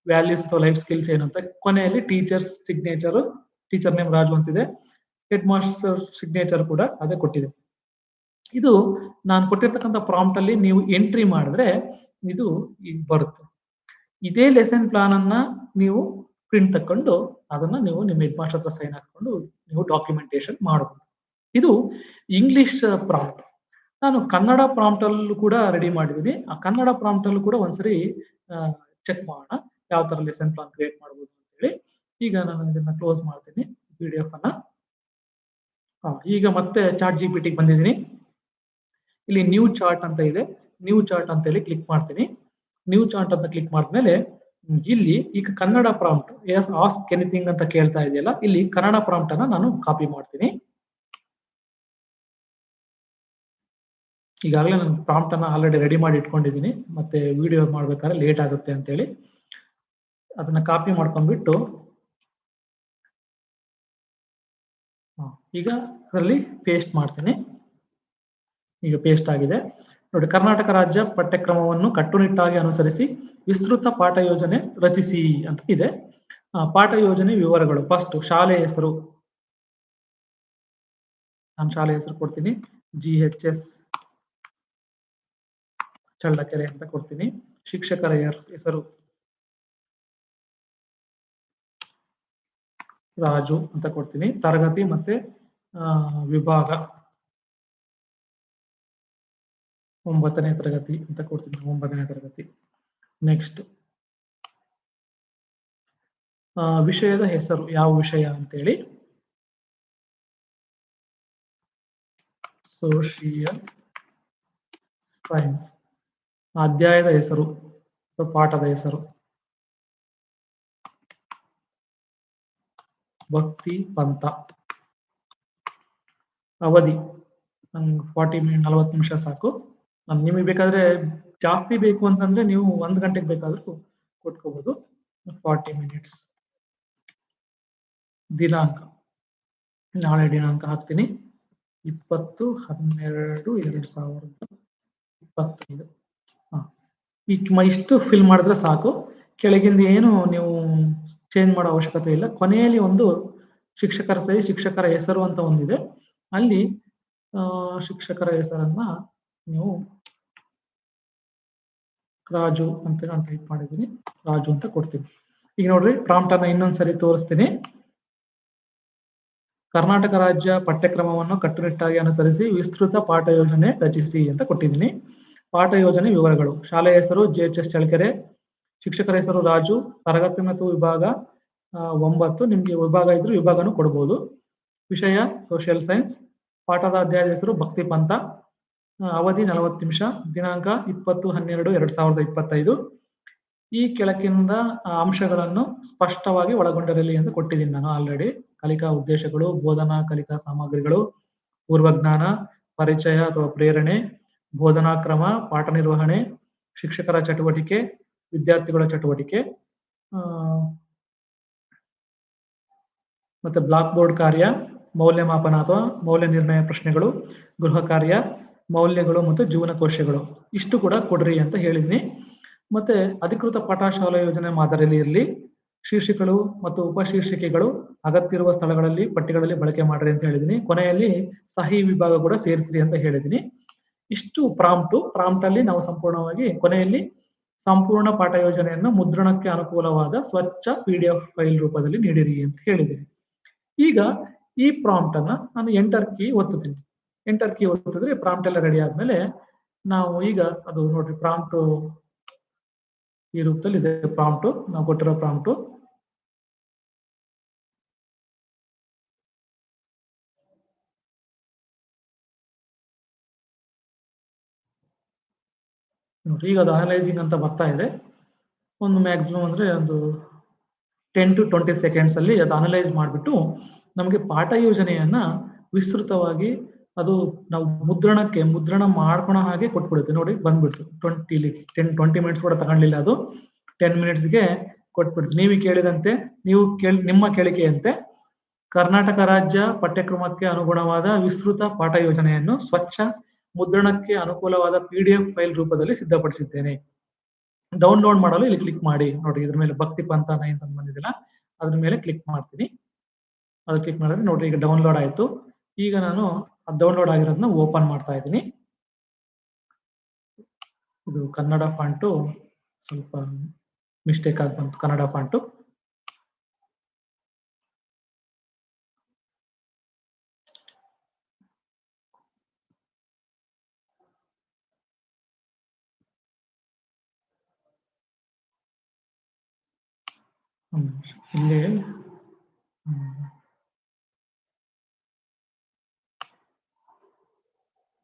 ವ್ಯಾಲ್ಯೂಸ್ ಅಥವಾ ಲೈಫ್ ಸ್ಕಿಲ್ಸ್ ಏನಂತ ಕೊನೆಯಲ್ಲಿ teachers signature teacher name Raju ಅಂತಿದೆ. ಹೆಡ್ ಮಾಸ್ಟರ್ ಸಿಗ್ನೇಚರ್ ಕೂಡ ಅದೇ ಕೊಟ್ಟಿದೆ. ಇದು ನಾನು ಕೊಟ್ಟಿರ್ತಕ್ಕಂಥ ಪ್ರಾಂಪ್ಟ್ ಅಲ್ಲಿ ನೀವು ಎಂಟ್ರಿ ಮಾಡಿದ್ರೆ ಇದು ಈಗ ಬರುತ್ತೆ. ಇದೇ ಲೆಸನ್ ಪ್ಲಾನ್ ಅನ್ನ ನೀವು ಪ್ರಿಂಟ್ ತಕೊಂಡು ಅದನ್ನ ನೀವು ನಿಮ್ಮ ಹೆಡ್ ಮಾಸ್ಟರ್ ಹತ್ರ ಸೈನ್ ಹಾಕ್ಸ್ಕೊಂಡು ನೀವು ಡಾಕ್ಯುಮೆಂಟೇಶನ್ ಮಾಡಬಹುದು ಇದು ಇಂಗ್ಲಿಷ್ ಪ್ರಾಂಪ್ಟ್ ನಾನು ಕನ್ನಡ ಪ್ರಾಂಪ್ಟಲ್ಲೂ ಕೂಡ ರೆಡಿ ಮಾಡಿದ್ದೀನಿ ಆ ಕನ್ನಡ ಪ್ರಾಂಪ್ಟಲ್ಲೂ ಕೂಡ ಒಂದ್ಸರಿ ಚೆಕ್ ಮಾಡೋಣ. ಯಾವ ಥರ ಲೆಸನ್ ಪ್ಲಾನ್ ಕ್ರಿಯೇಟ್ ಮಾಡ್ಬೋದು ಅಂತ ಹೇಳಿ. ಈಗ ನಾನು ಇದನ್ನ ಕ್ಲೋಸ್ ಮಾಡ್ತೀನಿ ಪಿ ಡಿ ಎಫ್ ಅನ್ನ ಈಗ ಮತ್ತೆ ಚಾರ್ಟ್ ಜಿ ಪಿ ಟಿಗೆ ಬಂದಿದ್ದೀನಿ. ಇಲ್ಲಿ ನ್ಯೂ ಚಾರ್ಟ್ ಅಂತ ಇದೆ. ನ್ಯೂ ಚಾರ್ಟ್ ಅಂತ ಹೇಳಿ ಕ್ಲಿಕ್ ಮಾಡ್ತೀನಿ. ನ್ಯೂ ಚಾರ್ಟ್ ಅಂತ ಕ್ಲಿಕ್ ಮಾಡಿದ್ಮೇಲೆ ಇಲ್ಲಿ ಈಗ Kannada prompt as ask anything ಅಂತ ಕೇಳ್ತಾ ಇದೆಯಲ್ಲ, ಇಲ್ಲಿ ಕನ್ನಡ ಪ್ರಾಂಪ್ಟ್ ಅನ್ನ ನಾನು ಕಾಪಿ ಮಾಡ್ತೀನಿ. ಈಗಾಗಲೇ ನಾನು ಪ್ರಾಂಪ್ಟ್ ಅನ್ನ ಆಲ್ರೆಡಿ ರೆಡಿ ಮಾಡಿ ಇಟ್ಕೊಂಡಿದ್ದೀನಿ. ಮತ್ತೆ ವಿಡಿಯೋ ಮಾಡ್ಬೇಕಾದ್ರೆ ಲೇಟ್ ಆಗುತ್ತೆ ಅಂತ ಹೇಳಿ ಅದನ್ನ ಕಾಪಿ ಮಾಡ್ಕೊಂಡ್ಬಿಟ್ಟು ಈಗ ಅದರಲ್ಲಿ ಪೇಸ್ಟ್ ಮಾಡ್ತೀನಿ. ಈಗ ಪೇಸ್ಟ್ ಆಗಿದೆ. ನೋಡಿ, ಕರ್ನಾಟಕ ರಾಜ್ಯ ಪಠ್ಯಕ್ರಮವನ್ನು ಕಟ್ಟುನಿಟ್ಟಾಗಿ ಅನುಸರಿಸಿ ವಿಸ್ತೃತ ಪಾಠ ಯೋಜನೆ ರಚಿಸಿ ಅಂತ ಇದೆ. ಪಾಠ ಯೋಜನೆ ವಿವರಗಳು. ಫಸ್ಟ್ ಶಾಲೆ ಹೆಸರು. ನಾನು ಶಾಲೆ ಹೆಸರು ಕೊಡ್ತೀನಿ. ಜಿ ಎಚ್ ಎಸ್ ಚಳ್ಳಕೆರೆ ಅಂತ ಕೊಡ್ತೀನಿ. ಶಿಕ್ಷಕರ ಹೆಸರು ರಾಜು ಅಂತ ಕೊಡ್ತೀನಿ. ತರಗತಿ ಮತ್ತೆ ವಿಭಾಗ ಒಂಬತ್ತನೇ ತರಗತಿ ಅಂತ ಕೊಡ್ತೀನಿ. ಒಂಬತ್ತನೇ ತರಗತಿ. ನೆಕ್ಸ್ಟ್ ವಿಷಯದ ಹೆಸರು ಯಾವ ವಿಷಯ ಅಂತೇಳಿ? ಸೋಷಿಯಲ್ ಸೈನ್ಸ್ ಅಧ್ಯಾಯದ ಹೆಸರು ಪಾಠದ ಹೆಸರು. ಭಕ್ತಿ ಪಂಥ. ಅವಧಿ. ನಂಗೆ ಫಾರ್ಟಿ ಮಿನಿಟ್ ನಲವತ್ತು ನಿಮಿಷ ಸಾಕು. ನಿಮಗೆ ಬೇಕಾದ್ರೆ ಜಾಸ್ತಿ ಬೇಕು ಅಂತಂದ್ರೆ ನೀವು ಒಂದು ಗಂಟೆಗೆ ಬೇಕಾದ್ರೂ ಕೊಟ್ಕೋಬಹುದು ಫಾರ್ಟಿ ಮಿನಿಟ್ಸ್. ದಿನಾಂಕ. ನಾಳೆ ದಿನಾಂಕ ಹಾಕ್ತೀನಿ. ಇಪ್ಪತ್ತು ಹನ್ನೆರಡು ಎರಡು ಸಾವಿರದ ಇಪ್ಪತ್ತೈದು. ಇಷ್ಟು ಫಿಲ್ ಮಾಡಿದ್ರೆ ಸಾಕು. ಕೆಳಗಿಂದ ಏನು ನೀವು ಚೇಂಜ್ ಮಾಡೋ ಅವಶ್ಯಕತೆ ಇಲ್ಲ. ಕೊನೆಯಲ್ಲಿ ಒಂದು ಶಿಕ್ಷಕರ ಸಹಿ, ಶಿಕ್ಷಕರ ಹೆಸರು ಅಂತ ಒಂದಿದೆ. ಅಲ್ಲಿ ಶಿಕ್ಷಕರ ಹೆಸರನ್ನ ನೀವು ರಾಜು ಅಂತ ನಾನು ಟೈಪ್ ಮಾಡಿದ್ದೀನಿ. ರಾಜು ಅಂತ ಕೊಡ್ತೀನಿ. ಈಗ ನೋಡ್ರಿ ಪ್ರಾಂಪ್ಟ್ ಅನ್ನ ಇನ್ನೊಂದ್ಸರಿ ತೋರಿಸ್ತೀನಿ. ಕರ್ನಾಟಕ ರಾಜ್ಯ ಪಠ್ಯಕ್ರಮವನ್ನು ಕಟ್ಟುನಿಟ್ಟಾಗಿ ಅನುಸರಿಸಿ ವಿಸ್ತೃತ ಪಾಠ ಯೋಜನೆ ರಚಿಸಿ ಅಂತ ಕೊಟ್ಟಿದ್ದೀನಿ. ಪಾಠ ಯೋಜನೆ ವಿವರಗಳು. ಶಾಲೆ ಹೆಸರು ಜೆ ಎಚ್ ಎಸ್ ಶಿಕ್ಷಕರ ಹೆಸರು ರಾಜು, ತರಗತಿ ಮತ್ತು ವಿಭಾಗ ಒಂಬತ್ತು. ನಿಮಗೆ ವಿಭಾಗ ಇದ್ರು ವಿಭಾಗನು ಕೊಡ್ಬೋದು. ವಿಷಯ ಸೋಷಿಯಲ್ ಸೈನ್ಸ್ ಪಾಠದ ಅಧ್ಯಾಯದ ಹೆಸರು ಭಕ್ತಿ ಪಂಥ. ಅವಧಿ ನಲವತ್ತು ನಿಮಿಷ. ದಿನಾಂಕ ಇಪ್ಪತ್ತು, ಹನ್ನೆರಡು, ಎರಡ್ ಸಾವಿರದ ಇಪ್ಪತ್ತೈದು. ಈ ಕೆಳಕಿಂದ ಅಂಶಗಳನ್ನು ಸ್ಪಷ್ಟವಾಗಿ ಒಳಗೊಂಡಿರಲಿ ಎಂದು ಕೊಟ್ಟಿದ್ದೀನಿ ನಾನು ಆಲ್ರೆಡಿ ಕಲಿಕಾ ಉದ್ದೇಶಗಳು, ಬೋಧನಾ, ಕಲಿಕಾ ಸಾಮಗ್ರಿಗಳು, ಪೂರ್ವಜ್ಞಾನ, ಪರಿಚಯ ಅಥವಾ ಪ್ರೇರಣೆ ಬೋಧನಾ ಕ್ರಮ ಪಾಠ ನಿರ್ವಹಣೆ, ಶಿಕ್ಷಕರ ಚಟುವಟಿಕೆ, ವಿದ್ಯಾರ್ಥಿಗಳ ಚಟುವಟಿಕೆ ಮತ್ತೆ ಬ್ಲಾಕ್ ಬೋರ್ಡ್ ಕಾರ್ಯ, ಮೌಲ್ಯಮಾಪನ ಅಥವಾ ಮೌಲ್ಯ ನಿರ್ಣಯ ಪ್ರಶ್ನೆಗಳು, ಗೃಹ ಕಾರ್ಯ, ಮೌಲ್ಯಗಳು ಮತ್ತು ಜೀವನ ಕೋಶಗಳು. ಇಷ್ಟು ಕೂಡ ಕೊಡ್ರಿ ಅಂತ ಹೇಳಿದ್ನಿ. ಮತ್ತೆ ಅಧಿಕೃತ ಪಾಠಶಾಲಾ ಯೋಜನೆ ಮಾದರಿಯಲ್ಲಿ ಇರಲಿ. ಶೀರ್ಷಿಕೆಗಳು ಮತ್ತು ಉಪಶೀರ್ಷಿಕೆಗಳು ಅಗತ್ಯ ಇರುವ ಸ್ಥಳಗಳಲ್ಲಿ, ಪಟ್ಟಿಗಳಲ್ಲಿ ಬಳಕೆ ಮಾಡ್ರಿ ಅಂತ ಹೇಳಿದೀನಿ. ಕೊನೆಯಲ್ಲಿ ಸಹಿ ವಿಭಾಗ ಕೂಡ ಸೇರಿಸ್ರಿ ಅಂತ ಹೇಳಿದೀನಿ. ಇಷ್ಟು ಪ್ರಾಂಪ್ಟು ಪ್ರಾಂಪ್ಟ್ ಅಲ್ಲಿ ನಾವು ಸಂಪೂರ್ಣವಾಗಿ ಕೊನೆಯಲ್ಲಿ ಸಂಪೂರ್ಣ ಪಾಠ ಯೋಜನೆಯನ್ನು ಮುದ್ರಣಕ್ಕೆ ಅನುಕೂಲವಾದ ಸ್ವಚ್ಛ ಪಿ ಡಿ ಎಫ್ ಫೈಲ್ ರೂಪದಲ್ಲಿ ನೀಡಿರಿ ಅಂತ ಹೇಳಿದ್ದೀನಿ ಈಗ ಈ ಪ್ರಾಂಪ್ಟ್ ಅನ್ನ ನಾನು ಎಂಟರ್ ಕೀ ಒತ್ತುತ್ತೀನಿ. ಎಂಟರ್ ಕೀ ಒತ್ತಿದ್ರೆ ಪ್ರಾಂಪ್ಟ್ ಎಲ್ಲ ರೆಡಿ ಆದ್ಮೇಲೆ ನಾವು ಈಗ ಅದು ನೋಡ್ರಿ ಪ್ರಾಂಪ್ಟು ಈ ರೂಪದಲ್ಲಿ ಇದೆ ಪ್ರಾಂಪ್ಟು ನಾವು ಕೊಟ್ಟಿರೋ ಪ್ರಾಂಪ್ಟ್ ನೋಡ್ರಿ ಈಗ ಅದು ಅನಲೈಸಿಂಗ್ ಅಂತ ಬರ್ತಾ ಇದೆ. ಒಂದು ಮ್ಯಾಕ್ಸಿಮಮ್ ಅಂದ್ರೆ ಒಂದು ಟೆನ್ ಟು ಟ್ವೆಂಟಿ ಸೆಕೆಂಡ್ಸ್ ಅಲ್ಲಿ ಅದು ಅನಲೈಸ್ ಮಾಡಿಬಿಟ್ಟು ನಮಗೆ ಪಾಠ ಯೋಜನೆಯನ್ನ ವಿಸ್ತೃತವಾಗಿ ಅದು ನಾವು ಮುದ್ರಣಕ್ಕೆ, ಮುದ್ರಣ ಮಾಡ್ಕೊಳೋ ಹಾಗೆ ಕೊಟ್ಬಿಡುತ್ತೆ. ನೋಡಿ, ಬಂದ್ಬಿಡ್ತು. ಟ್ವೆಂಟಿ ಟೆನ್ ಟ್ವೆಂಟಿ ಮಿನಿಟ್ಸ್ ಕೂಡ ತಗೊಂಡಿಲ್ಲ ಅದು. ಟೆನ್ ಮಿನಿಟ್ಸ್ಗೆ ಕೊಟ್ಬಿಡ್ತು. ನೀವು ಕೇಳಿದಂತೆ, ನೀವು ಕೇಳಿ, ನಿಮ್ಮ ಕೇಳಿಕೆಯಂತೆ ಕರ್ನಾಟಕ ರಾಜ್ಯ ಪಠ್ಯಕ್ರಮಕ್ಕೆ ಅನುಗುಣವಾದ ವಿಸ್ತೃತ ಪಾಠ ಯೋಜನೆಯನ್ನು ಸ್ವಚ್ಛ ಮುದ್ರಣಕ್ಕೆ ಅನುಕೂಲವಾದ ಪಿ ಡಿ ಎಫ್ ಫೈಲ್ ರೂಪದಲ್ಲಿ ಸಿದ್ಧಪಡಿಸಿದ್ದೇನೆ. ಡೌನ್ಲೋಡ್ ಮಾಡಲು ಇಲ್ಲಿ ಕ್ಲಿಕ್ ಮಾಡಿ. ನೋಡಿ, ಇದ್ರ ಮೇಲೆ ಭಕ್ತಿ ಪಂಥ ನೈನ್ ಅಂತ ಬಂದಿದೆಯಲ್ಲ, ಅದ್ರ ಮೇಲೆ ಕ್ಲಿಕ್ ಮಾಡ್ತೀನಿ. ಅದು ಕ್ಲಿಕ್ ಮಾಡಿದ್ರೆ ನೋಡ್ರಿ, ಈಗ ಡೌನ್ಲೋಡ್ ಆಯಿತು. ಈಗ ನಾನು ಡೌನ್ಲೋಡ್ ಆಗಿರೋದನ್ನ ಓಪನ್ ಮಾಡ್ತಾ ಇದ್ದೀನಿ. ಇದು ಕನ್ನಡ ಫಾಂಟು ಸ್ವಲ್ಪ ಮಿಸ್ಟೇಕ್ ಆಗಿ ಬಂತು, ಕನ್ನಡ ಫಾಂಟು ಇಲ್ಲಿ.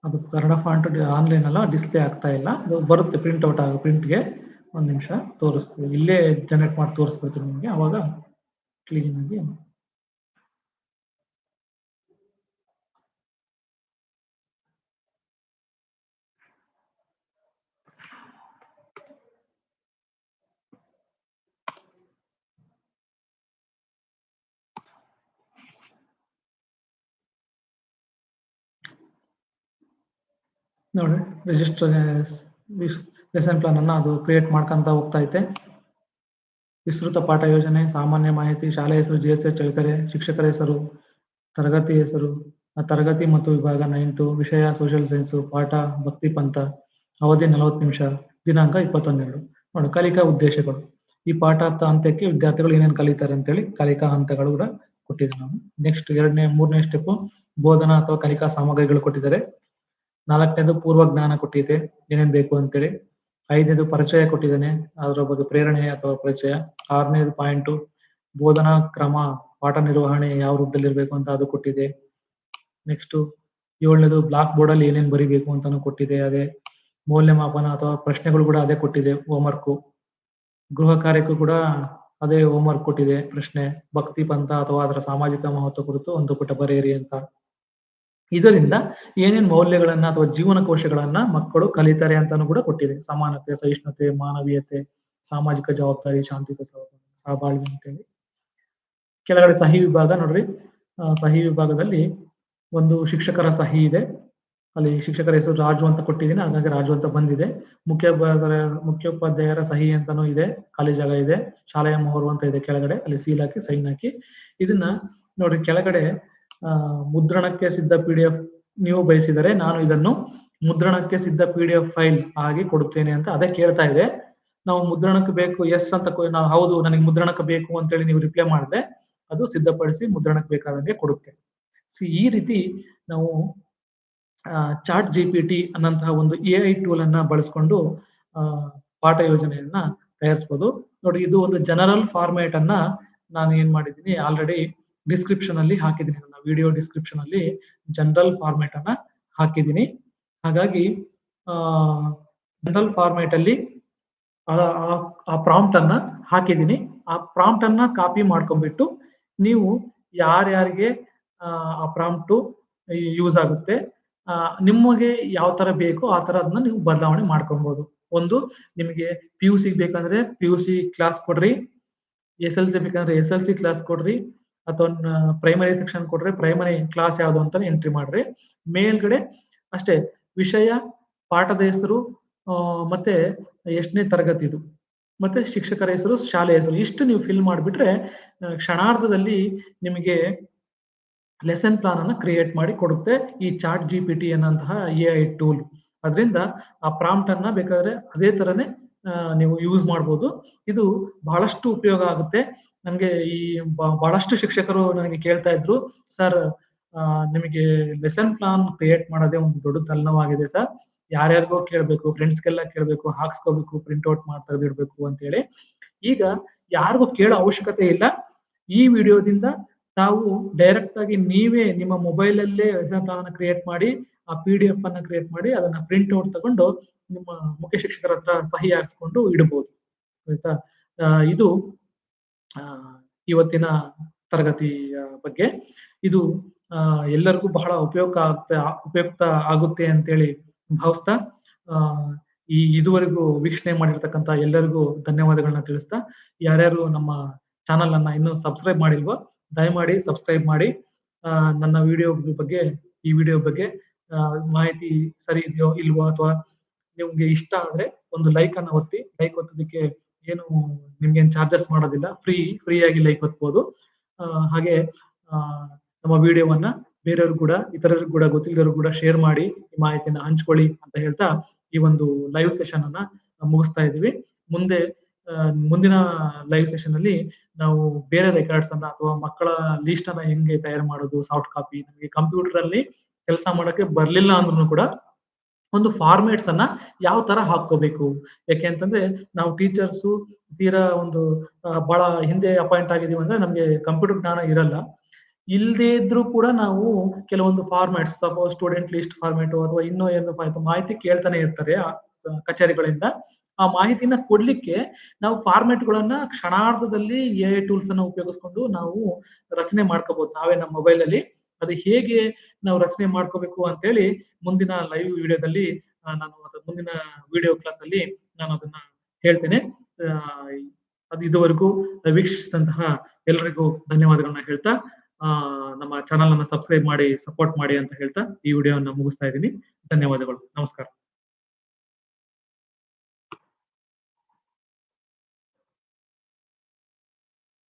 ಅದು ಕನ್ನಡ ಫಾಂಟ್ ಆನ್ಲೈನ್ ಅಲ್ಲ ಡಿಸ್ಪ್ಲೇ ಆಗ್ತಾ ಇಲ್ಲ. ಅದು ಬರುತ್ತೆ ಪ್ರಿಂಟ್ ಔಟ್ ಆಗ ಪ್ರಿಂಟ್ಗೆ ಒಂದ್ ನಿಮಿಷ ತೋರಿಸ್ತೀವಿ. ಇಲ್ಲೇ ಜನರೇಟ್ ಮಾಡಿ ತೋರಿಸ್ಬಿಡ್ತೀನಿ ನಿಮಗೆ. ಅವಾಗ ಕ್ಲೀನ್ ನೋಡಿ ರಿಜಿಸ್ಟರ್ ಲೆಸನ್ ಪ್ಲಾನ್ ಅನ್ನ ಅದು ಕ್ರಿಯೇಟ್ ಮಾಡ್ಕೊಂತ ಹೋಗ್ತಾ ಐತೆ ವಿಸ್ತೃತ ಪಾಠ ಯೋಜನೆ, ಸಾಮಾನ್ಯ ಮಾಹಿತಿ, ಶಾಲೆ ಹೆಸರು ಜಿ ಎಸ್ ಎಚ್ ಚಳಕರೆ ಶಿಕ್ಷಕರ ಹೆಸರು, ತರಗತಿ ಹೆಸರು ತರಗತಿ ಮತ್ತು ವಿಭಾಗ ನೈನ್ತು, ವಿಷಯ ಸೋಷಿಯಲ್ ಸೈನ್ಸ್ ಪಾಠ, ಭಕ್ತಿ ಪಂಥ, ಅವಧಿ ನಲವತ್ತು ನಿಮಿಷ, ದಿನಾಂಕ ಇಪ್ಪತ್ತೊಂದೆರಡು. ನೋಡಿ, ಕಲಿಕಾ ಉದ್ದೇಶಗಳು. ಈ ಪಾಠ ಹಂತಕ್ಕೆ ವಿದ್ಯಾರ್ಥಿಗಳು ಏನೇನು ಕಲಿತಾರೆ ಅಂತೇಳಿ ಕಲಿಕಾ ಹಂತಗಳು ಕೂಡ ಕೊಟ್ಟಿದ್ದೆ ನಾವು ನೆಕ್ಸ್ಟ್ ಎರಡನೇ, ಮೂರನೇ ಸ್ಟೆಪ್ ಬೋಧನಾ ಅಥವಾ ಕಲಿಕಾ ಸಾಮಗ್ರಿಗಳು ಕೊಟ್ಟಿದ್ದಾರೆ. ನಾಲ್ಕನೇದು ಪೂರ್ವ ಜ್ಞಾನ ಕೊಟ್ಟಿದೆ. ಏನೇನ್ ಬೇಕು ಅಂತೇಳಿ. ಐದನೇದು ಪರಿಚಯ ಕೊಟ್ಟಿದ್ದಾನೆ. ಅದರ ಬಗ್ಗೆ ಪ್ರೇರಣೆ ಅಥವಾ ಪರಿಚಯ. ಆರನೇದು ಪಾಯಿಂಟ್ ಬೋಧನಾ ಕ್ರಮ, ಪಾಠ ನಿರ್ವಹಣೆ ಯಾವ ರೂಪದಲ್ಲಿ ಇರಬೇಕು ಅಂತ ಅದು ಕೊಟ್ಟಿದೆ. ನೆಕ್ಸ್ಟ್ ಏಳನೇದು ಬ್ಲಾಕ್ ಬೋರ್ಡ್ ಅಲ್ಲಿ ಏನೇನ್ ಬರಿಬೇಕು ಅಂತಾನು ಕೊಟ್ಟಿದೆ. ಅದೇ ಮೌಲ್ಯಮಾಪನ ಅಥವಾ ಪ್ರಶ್ನೆಗಳು ಕೂಡ ಅದೇ ಕೊಟ್ಟಿದೆ ಹೋಮ್ವರ್ಕ್ ಗೃಹ ಕಾರ್ಯಕ್ಕೂ ಕೂಡ ಅದೇ ಹೋಮ್ವರ್ಕ್ ಕೊಟ್ಟಿದೆ ಪ್ರಶ್ನೆ. ಭಕ್ತಿ ಪಂಥ ಅಥವಾ ಅದರ ಸಾಮಾಜಿಕ ಮಹತ್ವ ಕುರಿತು ಒಂದು ಪುಟ ಬರೆಯಿರಿ ಅಂತ. ಇದರಿಂದ ಏನೇನ್ ಮೌಲ್ಯಗಳನ್ನ ಅಥವಾ ಜೀವನ ಕೋಶಗಳನ್ನ ಮಕ್ಕಳು ಕಲಿತಾರೆ ಅಂತಾನು ಕೂಡ ಕೊಟ್ಟಿದೆ. ಸಮಾನತೆ, ಸಹಿಷ್ಣುತೆ, ಮಾನವೀಯತೆ, ಸಾಮಾಜಿಕ ಜವಾಬ್ದಾರಿ ಶಾಂತಿಯುತ ಸಹಬಾಳ್ವೆ ಅಂತೇಳಿ. ಕೆಳಗಡೆ ಸಹಿ ವಿಭಾಗ ನೋಡ್ರಿ. ಸಹಿ ವಿಭಾಗದಲ್ಲಿ ಒಂದು ಶಿಕ್ಷಕರ ಸಹಿ ಇದೆ. ಅಲ್ಲಿ ಶಿಕ್ಷಕರ ಹೆಸರು ರಾಜು ಅಂತ ಕೊಟ್ಟಿದ್ದೀನಿ. ಹಾಗಾಗಿ ರಾಜು ಅಂತ ಬಂದಿದೆ. ಮುಖ್ಯೋಪಾಧ್ಯಾಯರ ಮುಖ್ಯೋಪಾಧ್ಯಾಯರ ಸಹಿ ಅಂತಾನೂ ಇದೆ. ಖಾಲಿ ಜಾಗ ಇದೆ. ಶಾಲೆಯ ಮೊಹರು ಅಂತ ಇದೆ ಕೆಳಗಡೆ. ಅಲ್ಲಿ ಸೀಲ್ ಹಾಕಿ, ಸೈನ್ ಹಾಕಿ. ಇದನ್ನ ನೋಡ್ರಿ, ಕೆಳಗಡೆ ಮುದ್ರಣಕ್ಕೆ ಸಿದ್ಧ ಪಿ ಡಿ ಎಫ್ ನೀವು ಬಯಸಿದರೆ ನಾನು ಇದನ್ನು ಮುದ್ರಣಕ್ಕೆ ಸಿದ್ಧ ಪಿ ಡಿ ಎಫ್ ಫೈಲ್ ಆಗಿ ಕೊಡುತ್ತೇನೆ ಅಂತ ಅದೇ ಕೇಳ್ತಾ ಇದೆ. ನಾವು ಮುದ್ರಣಕ್ಕೆ ಬೇಕು ಎಸ್ ಅಂತ ನಾವು ಹೌದು, ನನಗೆ ಮುದ್ರಣಕ್ಕೆ ಬೇಕು ಅಂತೇಳಿ ನೀವು ರಿಪ್ಲೈ ಮಾಡಿದ್ರೆ ಅದು ಸಿದ್ಧಪಡಿಸಿ ಮುದ್ರಣಕ್ಕೆ ಬೇಕಾದಂಗೆ ಕೊಡುತ್ತೆ. ಸೊ ಈ ರೀತಿ ನಾವು ಚಾಟ್ ಜಿ ಪಿ ಟಿ ಅನ್ನಂತಹ ಒಂದು ಎ ಐ ಟೂಲ್ ಅನ್ನ ಬಳಸ್ಕೊಂಡು ಪಾಠ ಯೋಜನೆಯನ್ನ ತಯಾರಿಸಬಹುದು ನೋಡಿ, ಇದು ಒಂದು ಜನರಲ್ ಫಾರ್ಮ್ಯಾಟ್ ಅನ್ನ ನಾನು ಏನ್ ಮಾಡಿದ್ದೀನಿ ಆಲ್ರೆಡಿ ಡಿಸ್ಕ್ರಿಪ್ಷನ್ ಅಲ್ಲಿ ಹಾಕಿದ್ದೀನಿ. ವಿಡಿಯೋ ಡಿಸ್ಕ್ರಿಪ್ಷನ್ ಅಲ್ಲಿ ಜನರಲ್ ಫಾರ್ಮ್ಯಾಟ್ ಅನ್ನ ಹಾಕಿದ್ದೀನಿ. ಹಾಗಾಗಿ ಜನರಲ್ ಫಾರ್ಮ್ಯಾಟ್ ಅಲ್ಲಿ ಆ ಪ್ರಾಂಪ್ಟ್ ಅನ್ನ ಹಾಕಿದ್ದೀನಿ. ಆ ಪ್ರಾಂಪ್ಟ್ ಅನ್ನ ಕಾಪಿ ಮಾಡ್ಕೊಂಡ್ಬಿಟ್ಟು ನೀವು ಯಾರ್ಯಾರಿಗೆ ಆ, ಪ್ರಾಂಪ್ಟು ಯೂಸ್ ಆಗುತ್ತೆ ನಿಮಗೆ ಯಾವ ತರ ಬೇಕೋ ಆ ತರ ಅದನ್ನ ನೀವು ಬದಲಾವಣೆ ಮಾಡ್ಕೊಬಹುದು ಒಂದು ನಿಮಗೆ ಪಿ ಯು ಸಿ ಬೇಕಂದ್ರೆ ಪಿ ಯು ಸಿ ಕ್ಲಾಸ್ ಕೊಡ್ರಿ ಎಸ್ ಎಲ್ ಸಿ ಬೇಕಂದ್ರೆ ಎಸ್ ಎಲ್ ಸಿ ಕ್ಲಾಸ್ ಕೊಡ್ರಿ ಅಥವಾ ಪ್ರೈಮರಿ ಸೆಕ್ಷನ್ ಕೊಟ್ರೆ ಪ್ರೈಮರಿ ಕ್ಲಾಸ್ ಯಾವುದು ಅಂತ ಎಂಟ್ರಿ ಮಾಡ್ರಿ. ಮೇಲ್ಗಡೆ ಅಷ್ಟೇ, ವಿಷಯ, ಪಾಠದ ಹೆಸರು ಮತ್ತೆ ಎಷ್ಟನೇ ತರಗತಿ ಇದು, ಮತ್ತೆ ಶಿಕ್ಷಕರ ಹೆಸರು ಶಾಲೆ ಹೆಸರು, ಇಷ್ಟು ನೀವು ಫಿಲ್ ಮಾಡಿಬಿಟ್ರೆ ಕ್ಷಣಾರ್ಧದಲ್ಲಿ ನಿಮಗೆ ಲೆಸನ್ ಪ್ಲಾನ್ ಅನ್ನು ಕ್ರಿಯೇಟ್ ಮಾಡಿ ಕೊಡುತ್ತೆ ಈ ಚಾಟ್ ಜಿ ಪಿ ಟಿ ಅನ್ನಂತಹ ಎ ಐ ಟೂಲ್ ಅದರಿಂದ ಆ ಪ್ರಾಂಪ್ಟ್ ಅನ್ನ ಬೇಕಾದ್ರೆ ಅದೇ ತರನೇ ನೀವು ಯೂಸ್ ಮಾಡ್ಬೋದು. ಇದು ಬಹಳಷ್ಟು ಉಪಯೋಗ ಆಗುತ್ತೆ. ನಮ್ಗೆ ಈ ಬಹಳಷ್ಟು ಶಿಕ್ಷಕರು ನನಗೆ ಕೇಳ್ತಾ ಇದ್ರು, ಸರ್ ನಿಮಗೆ ಲೆಸನ್ ಪ್ಲಾನ್ ಕ್ರಿಯೇಟ್ ಮಾಡೋದೇ ಒಂದು ದೊಡ್ಡ ತಲೆನೋವಾಗಿದೆ ಸರ್. ಯಾರ್ಯಾರಿಗೋ ಕೇಳಬೇಕು ಫ್ರೆಂಡ್ಸ್ಗೆಲ್ಲ ಕೇಳಬೇಕು, ಹಾಕ್ಸ್ಕೋಬೇಕು ಪ್ರಿಂಟ್ ಔಟ್ ಮಾಡಿ ತೆಗೆದಿಡ್ಬೇಕು ಅಂತ ಹೇಳಿ ಈಗ ಯಾರಿಗೂ ಕೇಳೋ ಅವಶ್ಯಕತೆ ಇಲ್ಲ. ಈ ವಿಡಿಯೋದಿಂದ ತಾವು ಡೈರೆಕ್ಟ್ ಆಗಿ ನೀವೇ ನಿಮ್ಮ ಮೊಬೈಲ್ ಅಲ್ಲೇ ಲೆಸನ್ ಪ್ಲಾನ್ ಕ್ರಿಯೇಟ್ ಮಾಡಿ, ಆ ಪಿ ಡಿ ಎಫ್ ಅನ್ನ ಕ್ರಿಯೇಟ್ ಮಾಡಿ, ಅದನ್ನ ಪ್ರಿಂಟ್ ಔಟ್ ತಗೊಂಡು ನಿಮ್ಮ ಮುಖ್ಯ ಶಿಕ್ಷಕರ ಹತ್ರ ಸಹಿ ಹಾಕ್ಸ್ಕೊಂಡು ಇಡಬಹುದು ಆಯ್ತಾ? ಇದು ಇವತ್ತಿನ ತರಗತಿಯ ಬಗ್ಗೆ. ಇದು ಎಲ್ಲರಿಗೂ ಬಹಳ ಉಪಯೋಗ ಉಪಯುಕ್ತ ಆಗುತ್ತೆ ಅಂತೇಳಿ ಭಾವಿಸ್ತಾ ಈ ಇದುವರೆಗೂ ವೀಕ್ಷಣೆ ಮಾಡಿರ್ತಕ್ಕಂಥ ಎಲ್ಲರಿಗೂ ಧನ್ಯವಾದಗಳನ್ನ ತಿಳಿಸ್ತಾ, ಯಾರ್ಯಾರು ನಮ್ಮ ಚಾನಲ್ ಅನ್ನ ಇನ್ನೂ ಸಬ್ಸ್ಕ್ರೈಬ್ ಮಾಡಿಲ್ವೋ, ದಯಮಾಡಿ ಸಬ್ಸ್ಕ್ರೈಬ್ ಮಾಡಿ ನನ್ನ ವಿಡಿಯೋ ಬಗ್ಗೆ, ಈ ವಿಡಿಯೋ ಬಗ್ಗೆ ಮಾಹಿತಿ ಸರಿ ಇದೆಯೋ, ಇಲ್ವೋ ಅಥವಾ ನಿಮ್ಗೆ ಇಷ್ಟ ಆದ್ರೆ ಒಂದು ಲೈಕ್ ಅನ್ನ ಒತ್ತಿ ಲೈಕ್ ಒತ್ತೋದಕ್ಕೆ ಏನು ನಿಮ್ಗೆ ಚಾರ್ಜಸ್ ಮಾಡೋದಿಲ್ಲ. ಫ್ರೀ ಫ್ರೀ ಆಗಿ ಲೈಕ್ ಒತ್ಬೋದು. ಆ, ಹಾಗೆ ನಮ್ಮ ವಿಡಿಯೋವನ್ನ ಬೇರೆಯವರು ಕೂಡ ಇತರರು ಕೂಡ ಗೊತ್ತಿಲ್ಲದವರು ಕೂಡ ಶೇರ್ ಮಾಡಿ ಈ ಮಾಹಿತಿನ ಹಂಚ್ಕೊಳ್ಳಿ ಅಂತ ಹೇಳ್ತಾ ಈ ಒಂದು ಲೈವ್ ಸೆಷನ್ ಅನ್ನ ಮುಗಿಸ್ತಾ ಇದೀವಿ ಮುಂದೆ ಮುಂದಿನ ಲೈವ್ ಸೆಷನ್ ಅಲ್ಲಿ ನಾವು ಬೇರೆ ರೆಕಾರ್ಡ್ಸ್ ಅನ್ನ ಅಥವಾ ಮಕ್ಕಳ ಲೀಸ್ಟ್ ಅನ್ನ ಹೆಂಗೆ ತಯಾರು ಮಾಡೋದು ಸಾಫ್ಟ್ ಕಾಪಿ ನಮಗೆ ಕಂಪ್ಯೂಟರ್ ಅಲ್ಲಿ ಕೆಲಸ ಮಾಡಕ್ಕೆ ಬರ್ಲಿಲ್ಲ ಅಂದ್ರೂ ಕೂಡ ಒಂದು ಫಾರ್ಮೇಟ್ಸ್ ಅನ್ನ ಯಾವ ತರ ಹಾಕೋಬೇಕು ಯಾಕೆ ಅಂತಂದ್ರೆ ನಾವು ಟೀಚರ್ಸು ತೀರಾ ಒಂದು ಬಹಳ ಹಿಂದೆ ಅಪಾಯಿಂಟ್ ಆಗಿದೀವಿ ಅಂದ್ರೆ ನಮ್ಗೆ ಕಂಪ್ಯೂಟರ್ ಜ್ಞಾನ ಇರಲ್ಲ. ಇಲ್ಲದೇ ಇದ್ರೂ ಕೂಡ ನಾವು ಕೆಲವೊಂದು formats suppose student list format ಅಥವಾ ಇನ್ನೂ ಏನು ಫಾ- ಮಾಹಿತಿ ಕೇಳ್ತಾನೆ ಇರ್ತಾರೆ ಕಚೇರಿಗಳಿಂದ. ಆ ಮಾಹಿತಿನ ಕೊಡ್ಲಿಕ್ಕೆ ನಾವು ಫಾರ್ಮ್ಯಾಟ್ ಗಳನ್ನ ಕ್ಷಣಾರ್ಧದಲ್ಲಿ ಎ ಟೂಲ್ಸ್ ಅನ್ನ ಉಪಯೋಗಿಸ್ಕೊಂಡು ನಾವು ರಚನೆ ಮಾಡ್ಕೋಬಹುದು ನಾವೇ ನಮ್ಮ ಮೊಬೈಲ್ ಅಲ್ಲಿ. ಅದು ಹೇಗೆ ನಾವು ರಚನೆ ಮಾಡ್ಕೋಬೇಕು ಅಂತೇಳಿ ಮುಂದಿನ ಲೈವ್ ವಿಡಿಯೋದಲ್ಲಿ ನಾನು ಮುಂದಿನ ವಿಡಿಯೋ ಕ್ಲಾಸ್ ಅಲ್ಲಿ ನಾನು ಅದನ್ನ ಹೇಳ್ತೇನೆ. ಅದು ಇದುವರೆಗೂ ವೀಕ್ಷಿಸಿದಂತಹ ಎಲ್ಲರಿಗೂ ಧನ್ಯವಾದಗಳನ್ನ ಹೇಳ್ತಾ ಆ, ನಮ್ಮ ಚಾನಲ್ ಅನ್ನ ಸಬ್ಸ್ಕ್ರೈಬ್ ಮಾಡಿ ಸಪೋರ್ಟ್ ಮಾಡಿ ಅಂತ ಹೇಳ್ತಾ ಈ ವಿಡಿಯೋನ ಮುಗಿಸ್ತಾ ಇದ್ದೀನಿ. ಧನ್ಯವಾದಗಳು. ನಮಸ್ಕಾರ.